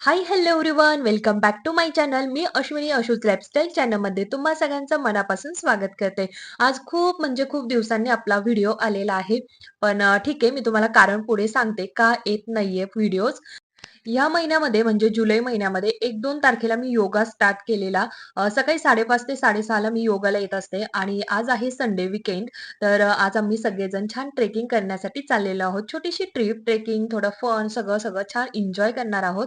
Hi hello everyone welcome back to my channel me Ashwini Ashu's lifestyle चॅनलमध्ये तुम्हा सगळ्यांचं मनापासून स्वागत करते. आज खूप म्हणजे खूप दिवसांनी आपला व्हिडिओ आलेला आहे. पण ठीक आहे मी तुम्हाला कारण पुढे सांगते का येत नाहीये व्हिडिओज या महिन्यामध्ये म्हणजे जुलै महिन्यामध्ये एक दोन तारखेला मी योगा स्टार्ट केलेला. सकाळी साडेपाच ते साडेसहाला मी योगाला येत असते आणि आज आहे संडे विकेंड तर आज आम्ही सगळेजण छान ट्रेकिंग करण्यासाठी चाललेलो आहोत. छोटीशी ट्रिप ट्रेकिंग थोडं फन सगळं सगळं छान एन्जॉय करणार आहोत.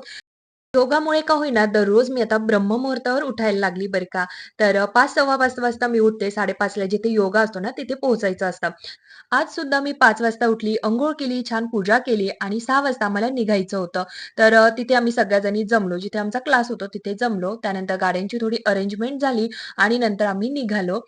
योगामुळे का होईना दररोज मी आता ब्रह्ममुहूर्तावर उठायला लागली बरं का. तर पाच सव्वा पाच वाजता मी उठते. 5:30ला जिथे योगा असतो ना, तिथे पोहोचायचं असतं. आज सुद्धा मी पाच वाजता उठली, अंघोळ केली, छान पूजा केली आणि सहा वाजता आम्हाला निघायचं होतं. तर तिथे आम्ही सगळ्या जमलो. जिथे आमचा क्लास होतो तिथे जमलो. त्यानंतर गाड्यांची थोडी अरेंजमेंट झाली आणि नंतर आम्ही निघालो.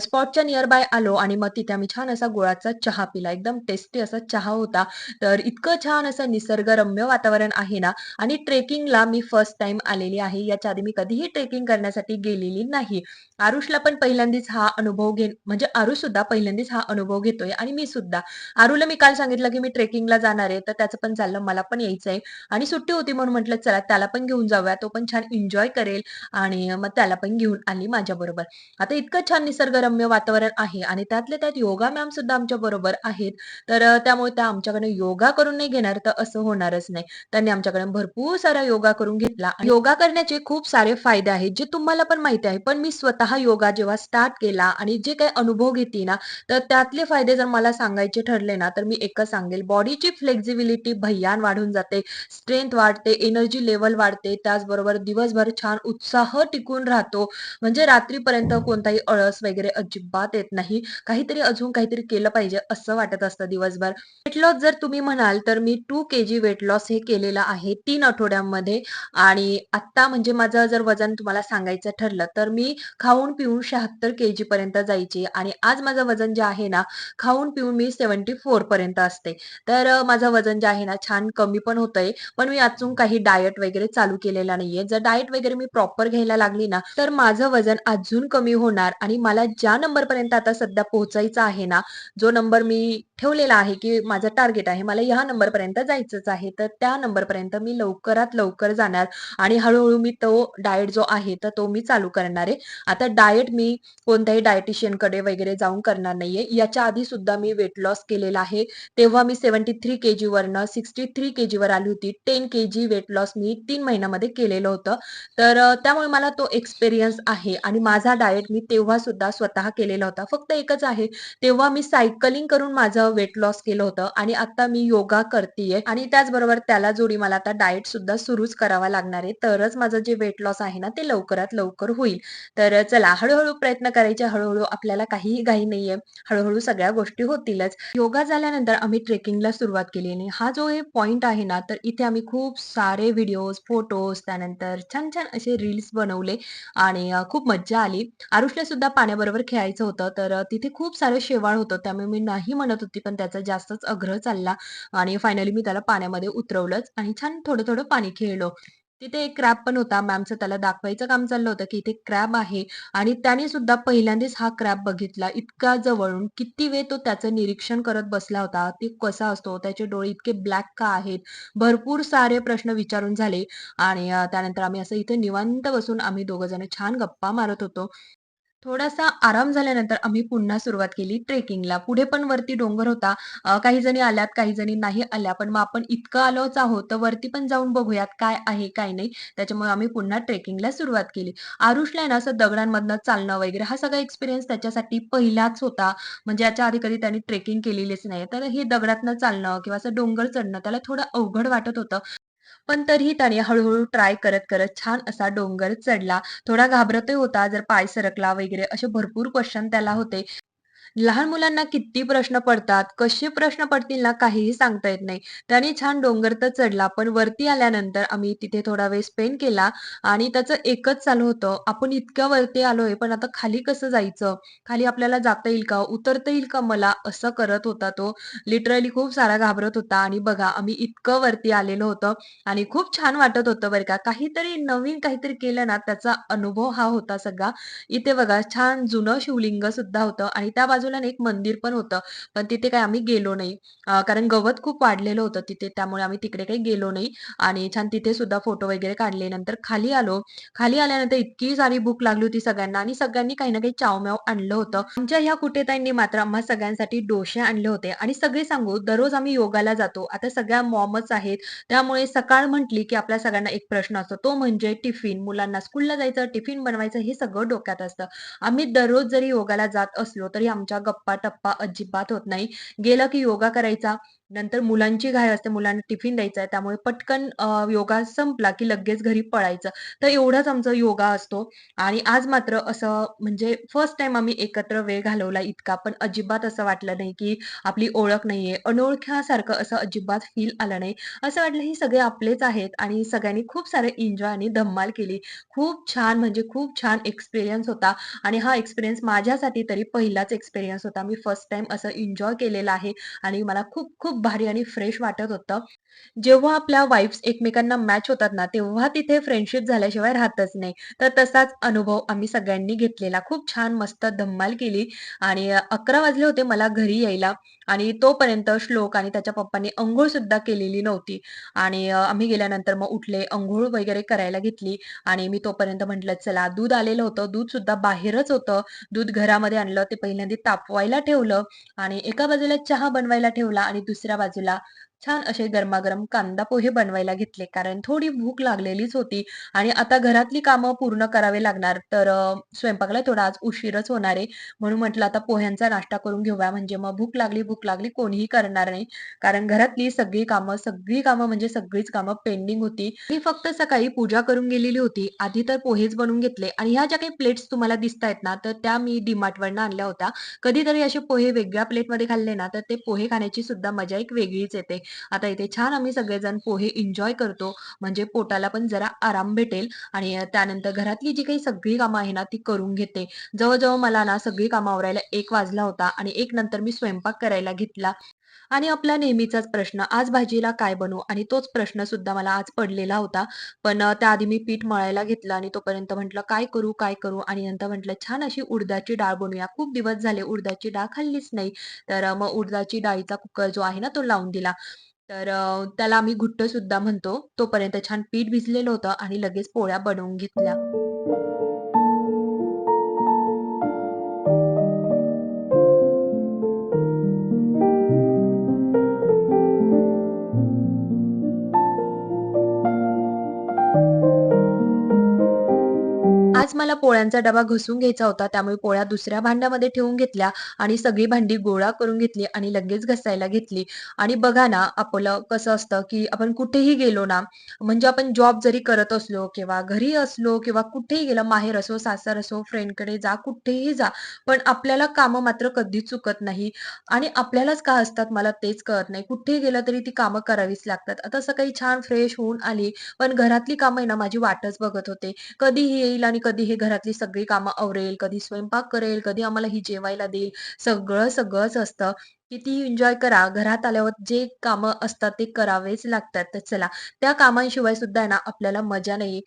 स्पॉटच्या नियर बाय आलो आणि मग तिथे आम्ही छान असा गुळाचा चहा पिला. एकदम टेस्टी असा चहा होता. तर इतकं छान असं निसर्गरम्य वातावरण आहे ना आणि ट्रेकिंगला मी फर्स्ट टाइम आलेली आहे. याच्या आधी मी कधीही ट्रेकिंग करण्यासाठी गेलेली नाही. आरुषला पण पहिल्यांदाच हा अनुभव घे म्हणजे आरुष सुद्धा पहिल्यांदाच हा अनुभव घेतोय आणि मी सुद्धा. आरूला मी काल सांगितलं, की मी ट्रेकिंगला जाणार आहे, तर त्याचं पण चाललं मला पण यायचंय आणि सुट्टी होती म्हणून म्हटलं चला त्याला पण घेऊन जाऊया. तो पण छान एन्जॉय करेल आणि मग त्याला पण घेऊन आली माझ्याबरोबर. आता इतकं छान निसर्गरम्य वातावरण आहे आणि त्यातल्या त्यात योगा मॅम सुद्धा आमच्या बरोबर आहेत. तर त्यामुळे त्या आमच्याकडे योगा करून नाही घेणार, तर असं होणारच नाही. त्यांनी आमच्याकडून भरपूर सारा योगा करून घेतला. योगा करण्याचे खूप सारे फायदे आहेत, जे तुम्हाला पण माहिती आहे. पण मी स्वतः योगा जेव्हा स्टार्ट केला आणि जे काही अनुभव घेतली ना, तर त्यातले फायदे जर मला सांगायचे ठरले ना, तर मी एकच सांगेल, बॉडीची फ्लेक्झिबिलिटी भय्यान वाढून जाते, स्ट्रेंथ वाढते, एनर्जी लेवल वाढते. त्याचबरोबर दिवसभर छान उत्साह टिकून राहतो. म्हणजे रात्रीपर्यंत कोणताही अळस वगैरे अजिबात येत नाही. काहीतरी अजून काहीतरी केलं पाहिजे असं वाटत असतं दिवसभर. वेट लॉस जर तुम्ही म्हणाल, तर मी 2 केजी वेट लॉस हे केलेलं आहे तीन आठवड्यांमध्ये आणि आत्ता म्हणजे माझं जर वजन तुम्हाला सांगायचं ठरलं, तर मी खाऊन-पिऊन 76 केजी पर्यंत जायची आणि आज माझं वजन जे आहे ना, खाऊन-पिऊन मी 74 पर्यंत असते. तर माझं वजन जे आहे ना, छान कमी पण होतंय. पण मी अजून काही डायट वगैरे चालू केलेला नाहीये. जर डायट वगैरे मी प्रॉपर घ्यायला लागली ना, तर माझं वजन अजून कमी होणार आणि मला ज्या नंबरपर्यंत आता सध्या पोहोचायचं आहे ना, जो नंबर मी ठेवलेला आहे, की माझं टार्गेट आहे, मला ह्या नंबरपर्यंत जायचंच आहे. तर त्या नंबरपर्यंत मी लवकरात लवकर जाणार आणि हळूहळू मी तो डाएट जो आहे, तर तो मी चालू करणार आहे. आता डाएट मी कोणत्याही डायटिशियनकडे वगैरे जाऊन करणार नाहीये. याच्या आधी सुद्धा मी वेट लॉस केलेला आहे. तेव्हा मी सेव्हन्टी थ्री के जीवरनं सिक्स्टी थ्री के जीवर आली होती. 10 केजी वेट लॉस मी तीन महिन्यामध्ये केलेलं होतं. तर त्यामुळे मला तो एक्सपिरियन्स आहे आणि माझा डाएट मी तेव्हा सुद्धा स्वतः केलेला होता. फक्त एकच आहे, तेव्हा मी सायकलिंग करून माझं वेट लॉस केलं होतं आणि आता मी योगा करतीये आणि त्याचबरोबर त्याला जोडी मला आता डाएट सुद्धा सुरूच करावा लागणार आहे. तरच माझं जे वेट लॉस आहे ना, ते लवकरात लवकर होईल. तर चला हळूहळू प्रयत्न करायचे. हळूहळू आपल्याला काहीही घाई नाहीये. हळूहळू सगळ्या गोष्टी होतीलच. योगा झाल्यानंतर आम्ही ट्रेकिंगला सुरुवात केली आणि हा जो हे पॉइंट आहे ना, तर इथे आम्ही खूप सारे व्हिडिओज, फोटोज त्यानंतर छान-छान असे रील्स बनवले आणि खूप मज्जा आली. आरुषला सुद्धा पाण्याबरोबर खेळायचं होतं, तर तिथे खूप सारं शेवाळ होतं. त्यामुळे मी नाही म्हणत होती, पण त्याचा जास्तच आग्रह चालला आणि फायनली मी त्याला पाण्यामध्ये उतरवलंच आणि छान थोडं-थोडं पाणी खेळलो. तिथे एक क्रॅब पण होता. मॅमचं त्याला दाखवायचं काम चाललं होतं, की इथे क्रॅब आहे आणि त्याने सुद्धा पहिल्यांदाच हा क्रॅब बघितला. इतका जवळून किती वेळ तो त्याचं निरीक्षण करत बसला होता. ते कसा असतो, त्याचे डोळे इतके ब्लॅक का आहेत? भरपूर सारे प्रश्न विचारून झाले आणि त्यानंतर आम्ही असं इथे निवांत बसून आम्ही दोघं जण छान गप्पा मारत होतो. थोडासा आराम झाल्यानंतर आम्ही पुन्हा सुरुवात केली ट्रेकिंगला. पुढे पण वरती डोंगर होता. अ, काही जणी आल्यात, काही जणी नाही आल्या. पण मग आपण इतकं आलोच आहोत, तर वरती पण जाऊन बघूयात काय आहे, काय नाही. त्याच्यामुळे आम्ही पुन्हा ट्रेकिंगला सुरुवात केली. आरुषला आहे ना असं दगडांमधनं चालणं वगैरे हा सगळा एक्सपिरियन्स त्याच्यासाठी पहिलाच होता. म्हणजे याच्या आधी कधी त्यांनी ट्रेकिंग केलेलीच नाही. तर हे दगडातनं चालणं किंवा असं डोंगर चढणं त्याला थोडं अवघड वाटत होतं. पण तरीही त्याने हळूहळू ट्राय करत-करत छान असा डोंगर चढला. थोडा घाबरतही होता, जर पाय सरकला वगैरे असे भरपूर क्वेश्चन त्याला होते. लहान मुलांना किती प्रश्न पडतात, कसे प्रश्न पडतील ना काहीही सांगता येत नाही. त्याने छान डोंगर तर चढला, पण वरती आल्यानंतर आम्ही तिथे थोडा वेळ स्पेंड केला आणि त्याचं एकच चालू होतं, आपण इतक्या वरती आलोय, पण आता खाली कसं जायचं? खाली आपल्याला जाता येईल का? उतरता येईल का मला? असं करत होता तो. लिटरली खूप सारा घाबरत होता आणि बघा आम्ही इतकं वरती आलेलो होतो आणि खूप छान वाटत होतं बरं का. काहीतरी नवीन काहीतरी केलं ना, त्याचा अनुभव हा होता सगळा. इथे बघा छान जुनं शिवलिंग सुद्धा होतं आणि त्या बाजूला ना एक मंदिर पण होतं. पण तिथे काही आम्ही गेलो नाही. कारण गवत खूप वाढलेलं होतं तिथे त्यामुळे आम्ही तिकडे काही गेलो नाही आणि छान तिथे सुद्धा फोटो वगैरे काढले. नंतर खाली आलो. खाली आल्यानंतर इतकी सारी भूक लागली होती सगळ्यांना आणि सगळ्यांनी काही ना काही चावम्याव आणलं होतं. आमच्या ह्या कुठेताईंनी मात्र आम्हा सगळ्यांसाठी डोसे आणले होते आणि सगळे सांगू दररोज आम्ही योगाला जातो. आता सगळ्या मॉमच आहेत. त्यामुळे सकाळ म्हटली की आपल्या सगळ्यांना एक प्रश्न असतो तो म्हणजे टिफिन. मुलांना स्कूलला जायचं, टिफिन बनवायचं हे सगळं डोक्यात असतं. आम्ही दररोज जरी योगाला जात असलो तरी आमच्या गप्पा-टप्पा अजिबात होत नाही. गेलं की योगा करायचा, नंतर मुलांची घाई असते, मुलांना टिफिन द्यायचा आहे, त्यामुळे पटकन योगा संपला की लगेच घरी पळायचं. तर एवढाच आमचा योगा असतो आणि आज मात्र असं म्हणजे फर्स्ट टाइम आम्ही एकत्र वेळ घालवला इतका, पण अजिबात असं वाटलं नाही की आपली ओळख नाहीये. अनोळख्यासारखं असं अजिबात फील आलं नाही. असं वाटलं ही सगळे आपलेच आहेत आणि सगळ्यांनी खूप सारे एन्जॉय आणि धम्माल केली. खूप छान म्हणजे खूप छान एक्सपिरियन्स होता आणि हा एक्सपिरियन्स माझ्यासाठी तरी पहिलाच एक्सपिरियन्स होता. मी फर्स्ट टाइम असं एन्जॉय केलेलं आहे आणि मला खूप खूप भारी आणि फ्रेश वाटत होतं. जेव्हा आपल्या वाइब्स एकमेकांना मॅच होतात ना, तेव्हा तिथे फ्रेंडशिप झाल्याशिवाय राहतच नाही. तर तसाच अनुभव आम्ही सगळ्यांनी घेतलेला. खूप छान मस्त धम्माल केली आणि 11 वाजले होते मला घरी यायला आणि तोपर्यंत श्लोक आणि त्याच्या पप्पांनी अंघोळ सुद्धा केलेली नव्हती आणि आम्ही गेल्यानंतर मग उठले, अंघोळ वगैरे करायला घेतली आणि मी तोपर्यंत म्हटलं चला दूध आलेलं होतं. दूध सुद्धा बाहेरच होतं. दूध घरामध्ये आणलं. ते पहिल्यांदा तापवायला ठेवलं आणि एका बाजूला चहा बनवायला ठेवला आणि दुसऱ्या बाजूला छान असे गरमागरम कांदा पोहे बनवायला घेतले. कारण थोडी भूक लागलेलीच होती आणि आता घरातली कामं पूर्ण करावे लागणार. तर स्वयंपाकाला थोडा आज उशीरच होणार आहे. म्हणून म्हटलं आता पोह्यांचा नाश्ता करून घेऊया. म्हणजे मग भूक लागली, भूक लागली कोणीही करणार नाही. कारण घरातली सगळी कामं, सगळी कामं म्हणजे सगळीच कामं पेंडिंग होती. मी फक्त सकाळी पूजा करून गेलेली होती. आधी तर पोहेच बनवून घेतले आणि ह्या ज्या काही प्लेट्स तुम्हाला दिसतायत ना, तर त्या मी डिमार्टवरनं आणल्या होत्या. कधीतरी असे पोहे वेगळ्या प्लेटमध्ये खाल्ले ना, तर ते पोहे खाण्याची सुद्धा मजा एक वेगळीच येते. आता इथे छान आम्ही सगळेजण पोहे एन्जॉय करतो. म्हणजे पोटाला पण जरा आराम भेटेल आणि त्यानंतर घरातली जी काही सगळी कामं आहे ना, ती करून घेते. जवळजवळ मला ना सगळी कामं आवरायला एक वाजला होता आणि एक नंतर मी स्वयंपाक करायला घेतला आणि आपला नेहमीचाच प्रश्न, आज भाजीला काय बनवू? आणि तोच प्रश्न सुद्धा मला आज पडलेला होता. पण त्याआधी मी पीठ मळायला घेतलं आणि तोपर्यंत म्हटलं काय करू, काय करू? आणि नंतर म्हटलं छान अशी उडदाची डाळ बनवूया. खूप दिवस झाले उडदाची डाळ खाल्लीच नाही. तर मग उडदाची डाळीचा कुकर जो आहे ना, तो लावून दिला. तर त्याला आम्ही घुट्ट सुद्धा म्हणतो. तोपर्यंत छान पीठ भिजलेलं होतं आणि लगेच पोळ्या बनवून घेतल्या. पोळ्यांचा डबा घुसून घ्यायचा होता, त्यामुळे पोळ्या दुसऱ्या भांड्यामध्ये ठेवून घेतल्या आणि सगळी भांडी गोळा करून घेतली आणि लगेच घसायला घेतली. आणि बघा ना, आपलं कसं असतं, की आपण कुठेही गेलो ना, म्हणजे आपण जॉब जरी करत असलो किंवा घरी असलो किंवा कुठेही गेलं, माहेर असो, सासर असो, फ्रेंडकडे जा, कुठेही जा, पण आपल्याला कामं मात्र कधीच चुकत नाही आणि आपल्यालाच का असतात मला तेच कळत नाही. कुठेही गेलं तरी ती कामं करावीच लागतात. आता सकाळी छान फ्रेश होऊन आली, पण घरातली कामं आहे ना, माझी वाटच बघत होते. कधीही येईल आणि कधी हे घरातली सगळी कामं आवरेल, कधी स्वयंपाक करेल, कधी आम्हाला ही जेवायला देईल. सगळं, सगळंच असतं. कितीही एन्जॉय करा, घरात आल्यावर जे कामं असतात ते करावेच लागतात. तर चला, त्या कामांशिवाय सुद्धा आहे ना आपल्याला मजा नाही.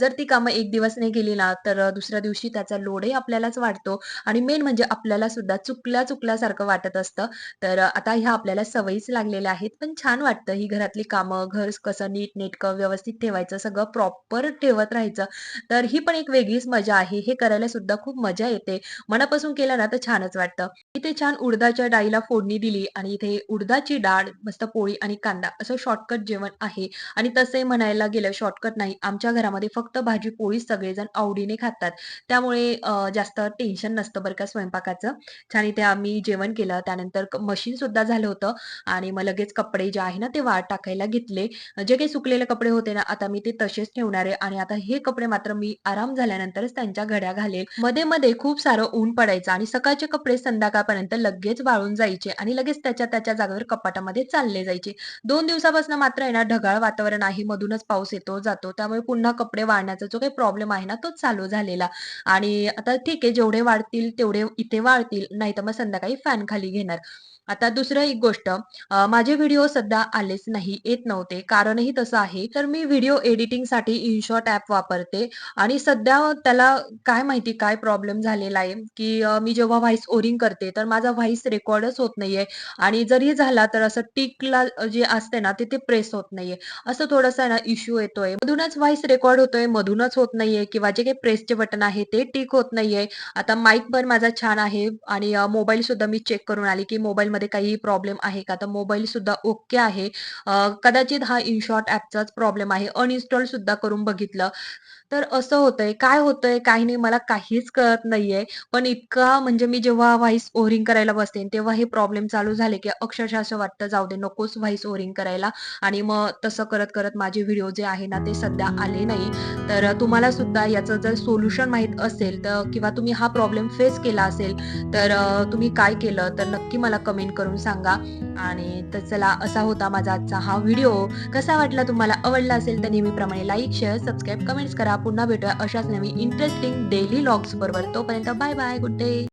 जर ती कामं एक दिवस नाही केली ना, तर दुसऱ्या दिवशी त्याचा लोडही आपल्यालाच वाटतो आणि मेन म्हणजे आपल्याला सुद्धा चुकल्या-चुकल्यासारखं वाटत असतं. तर आता ह्या आपल्याला सवयीच लागलेल्या आहेत. पण छान वाटतं ही घरातली कामं, घर कसं नीटनेटकं व्यवस्थित ठेवायचं, सगळं प्रॉपर ठेवत राहायचं. तर ही पण एक वेगळीच मजा आहे. हे करायला सुद्धा खूप मजा येते. मनापासून केलं ना तर छानच वाटतं. इथे छान उडदाच्या डाळीला फोडणी दिली आणि इथे उडदाची डाळ, मस्त पोळी आणि कांदा असं शॉर्टकट जेवण आहे आणि तसे म्हणायला गेलं शॉर्टकट नाही. आमच्या घरामध्ये फक्त भाजी पोळी सगळेजण आवडीने खातात. त्यामुळे जास्त टेन्शन नसतं बरं का स्वयंपाकाचं. छान इथे आम्ही जेवण केलं. त्यानंतर मशीन सुद्धा झालं होतं आणि मग लगेच कपडे जे आहे ना ते वाळत टाकायला घेतले. जे काही सुकलेले कपडे होते ना, आता मी ते तसेच ठेवणार आहे आणि आता हे कपडे मात्र मी आराम झाल्यानंतरच त्यांच्या घड्या घालेल. मध्ये-मध्ये खूप सारं ऊन पडायचं आणि सकाळचे कपडे संध्याकाळ दिवसापर्यंत लगेच वाळून जायचे आणि लगेच त्याच्या त्याच्या जागेवर कपाटामध्ये चालले जायचे. दोन दिवसापासून मात्र आहे ना ढगाळ वातावरण आहे. मधूनच पाऊस येतो, जातो. त्यामुळे पुन्हा कपडे वाळण्याचा जो काही प्रॉब्लेम आहे ना, तो चालू झालेला आणि आता ठीक आहे जेवढे वाढतील तेवढे इथे वाळतील, नाहीतर मग संध्याकाळी फॅन खाली घेणार. आता दुसरं एक गोष्ट माझे व्हिडिओ सध्या आलेच नाही, येत नव्हते. कारणही तसं आहे, तर मी व्हिडिओ एडिटिंगसाठी इनशॉट ॲप वापरते आणि सध्या त्याला काय माहिती काय प्रॉब्लेम झालेला आहे, की मी जेव्हा व्हॉइस ओरिंग करते, तर माझा व्हॉईस रेकॉर्डच होत नाहीये आणि जरी झाला तर असं टिकला जे असते ना, तिथे प्रेस होत नाहीये. असं थोडंसं आहे ना इश्यू येतोय. मधूनच व्हॉइस रेकॉर्ड होतोय, मधूनच होत नाहीये किंवा जे काही प्रेसचे बटन आहे ते टिक होत नाहीये. आता माईक पण माझा छान आहे आणि मोबाईल सुद्धा मी चेक करून आली, की मोबाईल मध्ये काही प्रॉब्लेम आहे का? तर मोबाईल सुद्धा ओके आहे. कदाचित हा इनशॉर्ट ॲपचाच प्रॉब्लेम आहे. अनइन्स्टॉल सुद्धा करून बघितलं. तर असं होतंय. काय होतंय, काही नाही मला काहीच कळत नाहीये. पण इतका म्हणजे मी जेव्हा व्हॉईस ओव्हरिंग करायला बसते, तेव्हा हे प्रॉब्लेम चालू झाले, की अक्षरशः असं वाटतं जाऊ दे नकोच व्हॉइस ओरिंग करायला आणि मग तसं करत-करत माझे व्हिडिओ जे आहे ना, ते सध्या आले नाही. तर तुम्हाला सुद्धा याचं जर सोल्युशन माहीत असेल तर किंवा तुम्ही हा प्रॉब्लेम फेस केला असेल, तर तुम्ही काय केलं तर नक्की मला कमेंट करून सांगा. आणि तर चला असा होता माझा आजचा हा व्हिडिओ. कसा वाटला तुम्हाला? आवडला असेल तर नेहमीप्रमाणे लाईक, शेअर, सबस्क्राईब, कमेंट्स करा. पुन्हा भेटूया अशाच नवीन इंटरेस्टिंग डेली लॉग्स बरोबर. तोपर्यंत बाय बाय. Good day.